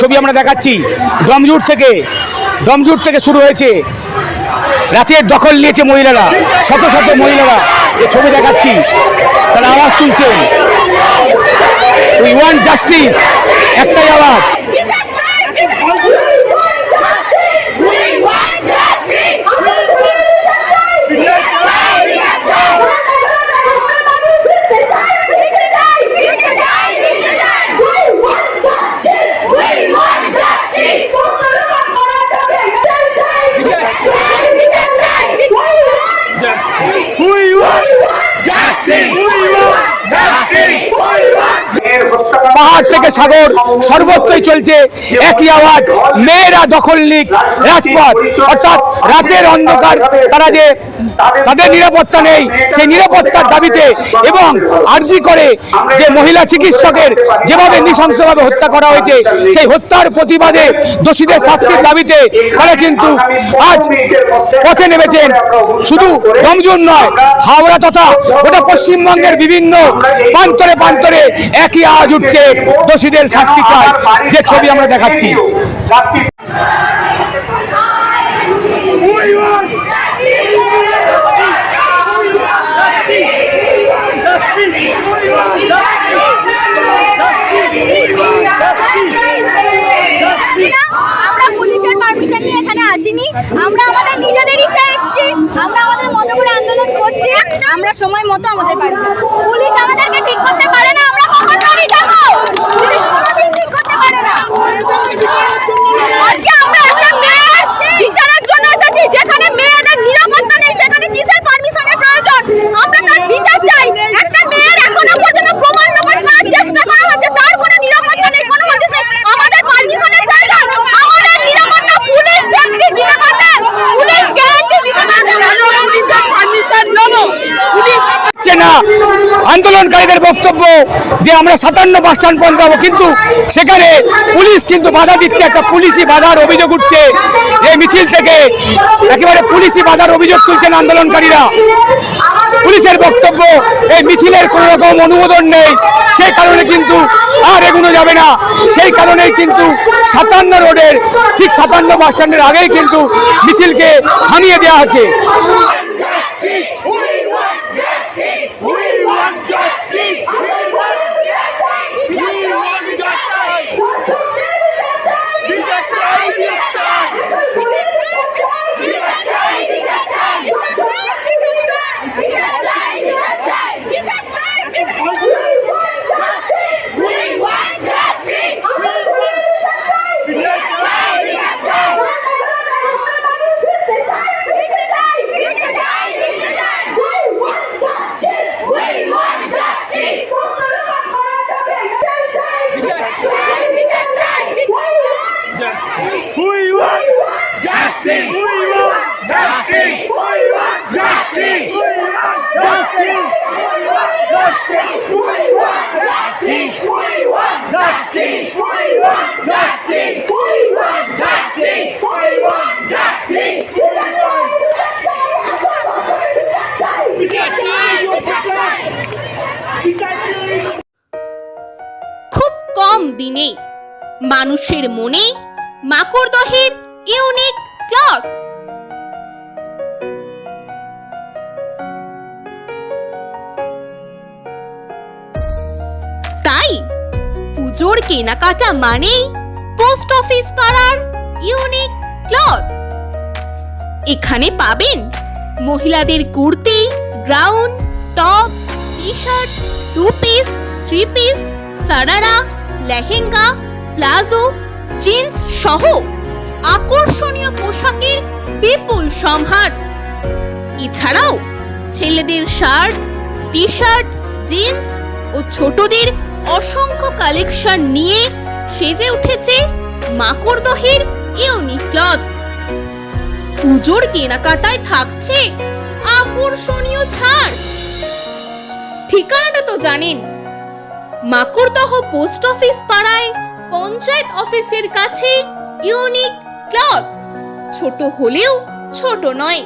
ছবি আমরা দেখাচ্ছি। ডমজুট থেকে ডমজুট থেকে শুরু হয়েছে। রাতের দখল নিয়েছে মহিলারা, শত শত মহিলারা যে ছবি দেখাচ্ছি। তারা আওয়াজ তুলছেন। উই ওয়ান্ট জাস্টিস, একটাই আওয়াজ। পাহাড় থেকে সাগর সর্বত্রই চলছে। একই আওয়াজ, মেয়েরা দখল নিক রাজপথ। অর্থাৎ রাতের অন্ধকার, তারা যে তাদের নিরাপত্তা নেই, সেই নিরাপত্তার দাবিতে এবং আর্জি করে যে মহিলা চিকিৎসকের যেভাবে নৃশংসভাবে হত্যা করা হয়েছে, সেই হত্যার প্রতিবাদে দোষীদের শাস্তির দাবিতে তারা কিন্তু আজ পথে নেমেছেন। শুধু রমজুন নয়, হাওড়া তথা গোটা পশ্চিমবঙ্গের বিভিন্ন প্রান্তরে প্রান্তরে একই আওয়াজ উঠছে। দোষীদের শাস্তি চাই। যে ছবি আমরা দেখাচ্ছি। আমরা পুলিশের পারমিশন নিয়ে এখানে আসিনি। আমরা আমাদের নিজেদের এসেছি। আমরা আমাদের মতো করে আন্দোলন করছি। আমরা সময় মতো আমাদের বাড়ি পুলিশ আমাদেরকে ঠিক করতে পারে না আমরা কখন বাড়ি যাব পুলিশ কোনোদিন ঠিক করতে পারে না আজকে আমরা একটা মেয়ের বিচারের জন্য এসেছি যেখানে মেয়েদের নিরাপত্তা নেই সেখানে কিসের পারমিশনের প্রয়োজন আমরা তার বিচার চাই একটা মেয়ের এখনও পর্যন্ত প্রমাণ লোপাট করার চেষ্টা করা হচ্ছে তার কোনো নিরাপত্তা নেই কোনো মতে আমাদের পারমিশনের প্রয়োজন আমাদের নিরাপত্তা পুলিশ সেফটি দিতে পারবে পুলিশ গ্যারান্টি দিতে পারবে কেন পুলিশের পারমিশন নেব পুলিশ হচ্ছে না আন্দোলনকারীদের বক্তব্য যে আমরা সাতান্ন বাস স্ট্যান্ড পর্যন্ত যাব কিন্তু সেখানে পুলিশ কিন্তু বাধা দিচ্ছে, একটা পুলিশি বাধার অভিযোগ উঠছে। এই মিছিল থেকে একেবারে পুলিশি বাধার অভিযোগ তুলছেন আন্দোলনকারীরা। পুলিশের বক্তব্য, এই মিছিলের কোনো রকম অনুমোদন নেই। সেই কারণে কিন্তু আর এগুলো যাবে না। সেই কারণেই কিন্তু সাতান্ন রোডের, ঠিক সাতান্ন বাস স্ট্যান্ডের আগেই কিন্তু মিছিলকে থামিয়ে দেওয়া আছে খুব কম দিনে মানুষের মনে মাকড়দহের ইউনিক ক্লথ। তাই পুজোর কেনাকাটা মানেই পোস্ট অফিস পাড়ার ইউনিক ক্লথ। এখানে পাবেন মহিলাদের kurti ground top T shirt two piece three piece sharara lehenga, palazzo jeans সহ আকর্ষণীয় পোশাকের বিপুল সম্ভার। এছাড়াও ছেলেদের শার্ট টি শার্ট জিন্স ও ছোটদের অসংখ্য কালেকশন নিয়ে সেজে উঠেছে মাকড়দহের ইউনিক ক্লথ। পুজোর কেনাকাটায় থাকছে আকর্ষণীয় ছাড়। ঠিকানাটা তো জানেন। মাকড়দহ পোস্ট অফিস পাড়ায়, পঞ্চায়েত অফিসের কাছে, ইউনিক ক্লথ। ছোট হলেও ছোট নয়।